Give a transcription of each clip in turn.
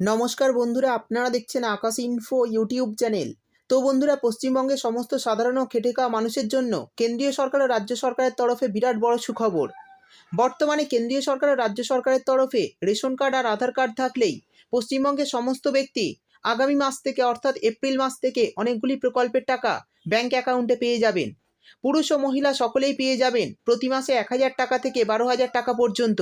নমস্কার বন্ধুরা, আপনারা দেখছেন আকাশ ইনফো ইউটিউব চ্যানেল তো বন্ধুরা, পশ্চিমবঙ্গের সমস্ত সাধারণ খেটে খাওয়া মানুষের জন্য কেন্দ্রীয় সরকার ও রাজ্য সরকারের তরফে বিরাট বড় সুখবর। বর্তমানে কেন্দ্রীয় সরকার ও রাজ্য সরকারের তরফে রেশন কার্ড আর আধার কার্ড থাকলেই পশ্চিমবঙ্গের সমস্ত ব্যক্তি আগামী মাস থেকে অর্থাৎ এপ্রিল মাস থেকে অনেকগুলি প্রকল্পের টাকা ব্যাংক অ্যাকাউন্টে পেয়ে যাবেন। পুরুষ ও মহিলা সকলেই পেয়ে যাবেন প্রতি মাসে এক হাজার টাকা থেকে বারো হাজার টাকা পর্যন্ত।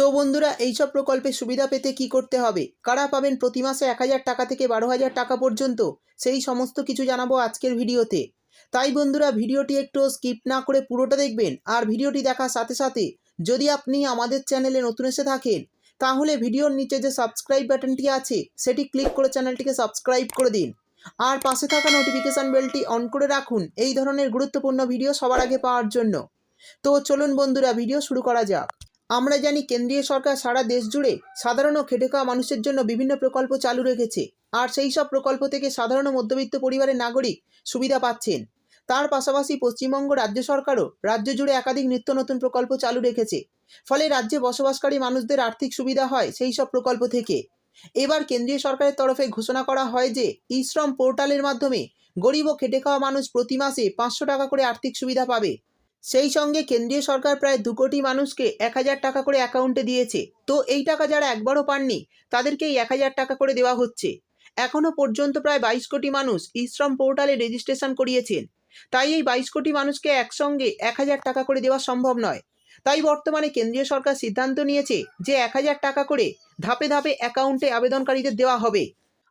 তো বন্ধুরা, এইসব প্রকল্পের সুবিধা পেতে কি করতে হবে? কারা পাবেন প্রতি মাসে এক হাজার টাকা থেকে বারো হাজার টাকা পর্যন্ত? সেই সমস্ত কিছু জানাব আজকের ভিডিওতে। তাই বন্ধুরা, ভিডিওটি একটু স্কিপ না করে পুরোটা দেখবেন আর ভিডিওটি দেখার সাথে সাথে যদি আপনি আমাদের চ্যানেলে নতুন এসে থাকেন, তাহলে ভিডিওর নিচে যে সাবস্ক্রাইব বাটনটি আছে, সেটি ক্লিক করে চ্যানেলটিকে সাবস্ক্রাইব করে দিন। আর পাশে থাকা নোটিফিকেশান বেলটি অন করে রাখুন এই ধরনের গুরুত্বপূর্ণ ভিডিও সবার আগে পাওয়ার জন্য। তো চলুন বন্ধুরা, ভিডিও শুরু করা যাক। আমরা জানি কেন্দ্রীয় সরকার সারা দেশ জুড়ে সাধারণ খেটে খাওয়া মানুষের জন্য বিভিন্ন প্রকল্প চালু রেখেছে। আর সেই সব প্রকল্প থেকে সাধারণ মধ্যবিত্ত পরিবারের নাগরিক সুবিধা পাচ্ছেন। তার পাশাপাশি পশ্চিমবঙ্গ রাজ্য সরকারও রাজ্য জুড়ে একাধিক নিত্য নতুন প্রকল্প চালু রেখেছে। ফলে রাজ্যে বসবাসকারী মানুষদের আর্থিক সুবিধা হয় সেই সব প্রকল্প থেকে। এবার কেন্দ্রীয় সরকারের তরফে ঘোষণা করা হয় যে ই শ্রম পোর্টালের মাধ্যমে গরিব ও খেটে খাওয়া মানুষ প্রতি মাসে পাঁচশো টাকা করে আর্থিক সুবিধা পাবে। সেই সঙ্গে কেন্দ্রীয় সরকার প্রায় দু কোটি মানুষকে এক হাজার টাকা করে অ্যাকাউন্টে দিয়েছে। তো এই টাকা যারা একবারও পাননি তাদেরকে এই এক হাজার টাকা করে দেওয়া হচ্ছে। এখনও পর্যন্ত প্রায় বাইশ কোটি মানুষ ইশ্রম পোর্টালে রেজিস্ট্রেশন করিয়েছেন। তাই এই বাইশ কোটি মানুষকে একসঙ্গে এক হাজার টাকা করে দেওয়া সম্ভব নয়। তাই বর্তমানে কেন্দ্রীয় সরকার সিদ্ধান্ত নিয়েছে যে এক হাজার টাকা করে ধাপে ধাপে অ্যাকাউন্টে আবেদনকারীদের দেওয়া হবে।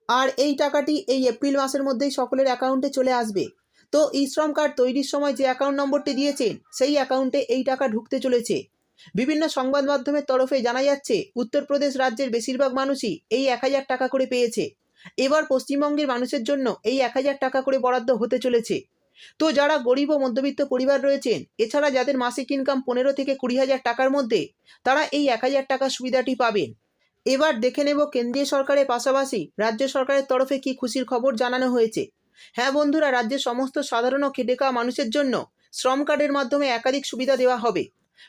আর এই টাকাটি এই এপ্রিল মাসের মধ্যেই সকলের অ্যাকাউন্টে চলে আসবে। তো ই শ্রম কার্ড তৈরির সময় যে অ্যাকাউন্ট নম্বরটি দিয়েছেন, সেই অ্যাকাউন্টে এই টাকা ঢুকতে চলেছে। বিভিন্ন সংবাদ মাধ্যমের তরফে জানা যাচ্ছে, উত্তরপ্রদেশ রাজ্যের বেশিরভাগ মানুষই এই এক হাজার টাকা করে পেয়েছে। এবার পশ্চিমবঙ্গের মানুষের জন্য এই এক হাজার টাকা করে বরাদ্দ হতে চলেছে। তো যারা গরিব ও মধ্যবিত্ত পরিবার রয়েছেন, এছাড়া যাদের মাসিক ইনকাম পনেরো থেকে কুড়ি হাজার টাকার মধ্যে, তারা এই এক হাজার টাকা সুবিধাটি পাবেন। এবার দেখে নেব কেন্দ্রীয় সরকারের পাশাপাশি রাজ্য সরকারের তরফে কি খুশির খবর জানানো হয়েছে। হ্যাঁ বন্ধুরা, রাজ্যের সমস্ত সাধারণ ও খেটে খাওয়া মানুষের জন্য শ্রম কার্ডের মাধ্যমে একাধিক সুবিধা দেওয়া হবে।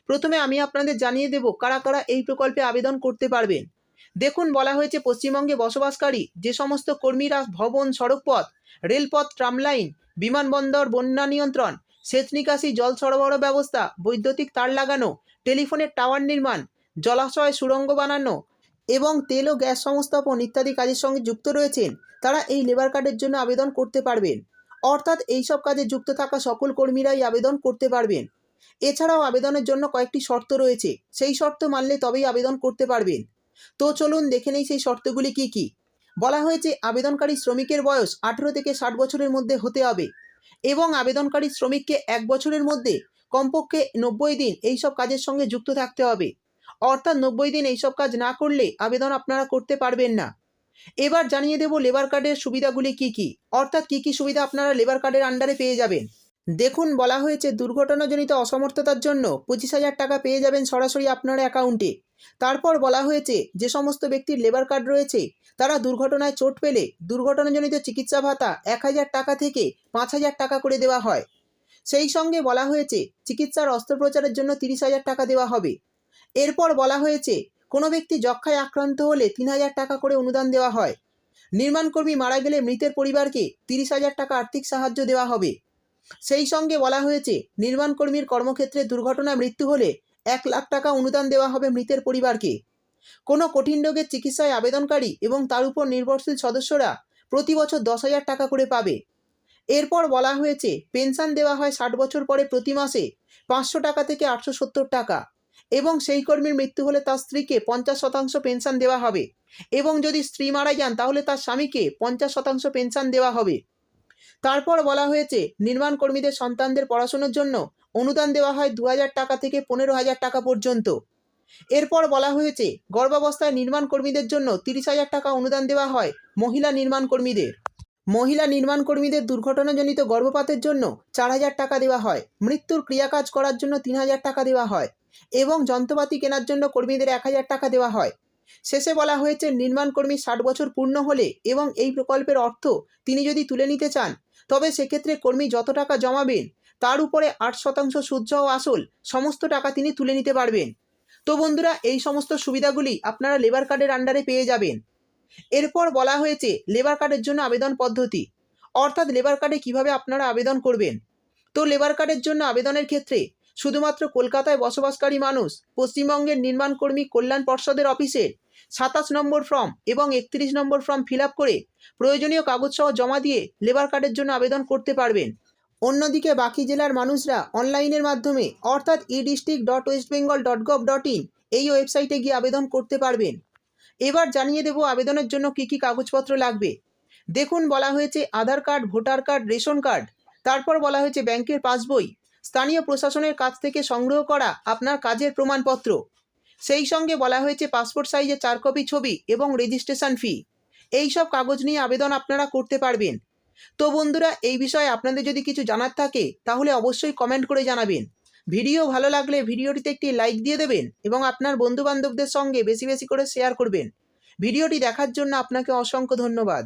প্রথমে আমি আপনাদের জানিয়ে দেব কারা কারা এই প্রকল্পে আবেদন করতে পারবেন। দেখুন, বলা হয়েছে পশ্চিমবঙ্গে বসবাসকারী যে সমস্ত কর্মীরা ভবন, সড়কপথ, রেলপথ, ট্রামলাইন, বিমানবন্দর, বন্যা নিয়ন্ত্রণ সেচ নিকাশি জল সরবরাহ ব্যবস্থা, বৈদ্যুতিক তার লাগানো, টেলিফোনের টাওয়ার নির্মাণ, জলাশয় সুড়ঙ্গ বানানো এবং তেল ও গ্যাস সংস্থাপন ইত্যাদি কাজের সঙ্গে যুক্ত রয়েছেন। তারা এই লেবার কার্ডের জন্য আবেদন করতে পারবেন। অর্থাৎ এইসব কাজে যুক্ত থাকা সকল কর্মীরাই আবেদন করতে পারবেন। এছাড়াও আবেদনের জন্য কয়েকটি শর্ত রয়েছে। সেই শর্ত মানলে তবেই আবেদন করতে পারবেন। তো চলুন দেখে নেই সেই শর্তগুলি কি কি। বলা হয়েছে, আবেদনকারী শ্রমিকের বয়স আঠেরো থেকে ষাট বছরের মধ্যে হতে হবে এবং আবেদনকারী শ্রমিককে এক বছরের মধ্যে কমপক্ষে নব্বই দিন এইসব কাজের সঙ্গে যুক্ত থাকতে হবে। অর্থাৎ নব্বই দিন এইসব কাজ না করলে আবেদন আপনারা করতে পারবেন না। এবার জানিয়ে দেব লেবার কার্ডের সুবিধাগুলি কি কি। অর্থাৎ কি কি সুবিধা আপনারা লেবার কার্ডের আন্ডারে পেয়ে যাবেন। দেখুন, বলা হয়েছে দুর্ঘটনাজনিত অসমর্থতার জন্য পঁচিশ হাজার টাকা পেয়ে যাবেন সরাসরি আপনার অ্যাকাউন্টে তারপর বলা হয়েছে, যে সমস্ত ব্যক্তির লেবার কার্ড রয়েছে, তারা দুর্ঘটনায় চোট পেলে দুর্ঘটনাজনিত চিকিৎসা ভাতা এক হাজার টাকা থেকে পাঁচ হাজার টাকা করে দেওয়া হয়। সেই সঙ্গে বলা হয়েছে, চিকিৎসার অস্ত্রোপচারের জন্য তিরিশ হাজার টাকা দেওয়া হবে। এরপর বলা হয়েছে কোনো ব্যক্তি যক্ষায় আক্রান্ত হলে তিন হাজার টাকা করে অনুদান দেওয়া হয়। নির্মাণকর্মী মারা গেলে মৃতের পরিবারকে তিরিশ হাজার টাকা আর্থিক সাহায্য দেওয়া হবে। সেই সঙ্গে বলা হয়েছে নির্মাণকর্মীর কর্মক্ষেত্রে দুর্ঘটনায় মৃত্যু হলে এক লাখ টাকা অনুদান দেওয়া হবে মৃতের পরিবারকে। কোনো কঠিন রোগের চিকিৎসায় আবেদনকারী এবং তার উপর নির্ভরশীল সদস্যরা প্রতি বছর দশ হাজার টাকা করে পাবে। এরপর বলা হয়েছে, পেনশন দেওয়া হয় ষাট বছর পরে প্রতি মাসে পাঁচশো টাকা থেকে আটশো সত্তর টাকা। এবং সেই কর্মীর মৃত্যু হলে তার স্ত্রীকে পঞ্চাশ শতাংশ পেনশন দেওয়া হবে। এবং যদি স্ত্রী মারা যান, তাহলে তার স্বামীকে পঞ্চাশ শতাংশ পেনশন দেওয়া হবে। তারপর বলা হয়েছে, নির্মাণ কর্মীদের সন্তানদের পড়াশোনার জন্য অনুদান দেওয়া হয় দু হাজার টাকা থেকে পনেরো হাজার টাকা পর্যন্ত। এরপর বলা হয়েছে, গর্ভাবস্থায় নির্মাণ কর্মীদের জন্য তিরিশ হাজার টাকা অনুদান দেওয়া হয় মহিলা নির্মাণ কর্মীদের। মহিলা নির্মাণ কর্মীদের দুর্ঘটনাজনিত গর্ভপাতের জন্য চার হাজার টাকা দেওয়া হয়। মৃত্যুর ক্রিয়াকাজ করার জন্য তিন হাজার টাকা দেওয়া হয়। এবং যন্ত্রপাতি কেনার জন্য কর্মীদের এক হাজার টাকা দেওয়া হয়। শেষে বলা হয়েছে, নির্মাণ কর্মী ষাট বছর পূর্ণ হলে এবং এই প্রকল্পের অর্থ তিনি যদি তুলে নিতে চান, তবে সেক্ষেত্রে কর্মী যত টাকা জমাবেন, তার উপরে আট শতাংশ সুদ ও আসল সমস্ত টাকা তিনি তুলে নিতে পারবেন। তো বন্ধুরা, এই সমস্ত সুবিধাগুলি আপনারা লেবার কার্ডের আন্ডারে পেয়ে যাবেন। এরপর বলা হয়েছে, লেবার কার্ডের জন্য আবেদন পদ্ধতি। অর্থাৎ লেবার কার্ডে কীভাবে আপনারা আবেদন করবেন? তো লেবার কার্ডের জন্য আবেদনের ক্ষেত্রে শুধুমাত্র কলকাতায় বসবাসকারী মানুষ, পশ্চিমবঙ্গের নির্মাণ কর্মী কল্যাণ পর্ষদের অফিসে সাতাশ নম্বর ফর্ম এবং একত্রিশ নম্বর ফর্ম ফিল করে প্রয়োজনীয় কাগজসহ জমা দিয়ে লেবার কার্ডের জন্য আবেদন করতে পারবেন। অন্যদিকে বাকি জেলার মানুষরা অনলাইনের মাধ্যমে অর্থাৎ e district dot west Bengal dot gov dot in এই ওয়েবসাইটে গিয়ে আবেদন করতে পারবেন। এবার জানিয়ে দেব আবেদনের জন্য কী কী কাগজপত্র লাগবে। দেখুন বলা হয়েছে Aadhaar card, voter card, ration card, তারপর বলা হয়েছে ব্যাংকের পাসবই। স্থানীয় প্রশাসনের কাছ থেকে সংগ্রহ করা আপনার কাজের প্রমাণপত্র। সেই সঙ্গে বলা হয়েছে পাসপোর্ট সাইজে চার কপি ছবি এবং রেজিস্ট্রেশন ফি। এই সব কাগজ নিয়ে আবেদন আপনারা করতে পারবেন। তো বন্ধুরা, এই বিষয়ে আপনাদের যদি কিছু জানার থাকে, তাহলে অবশ্যই কমেন্ট করে জানাবেন। ভিডিও ভালো লাগলে ভিডিওটিতে একটি লাইক দিয়ে দেবেন এবং আপনার বন্ধুবান্ধবদের সঙ্গে বেশি বেশি করে শেয়ার করবেন। ভিডিওটি দেখার জন্য আপনাকে অসংখ্য ধন্যবাদ।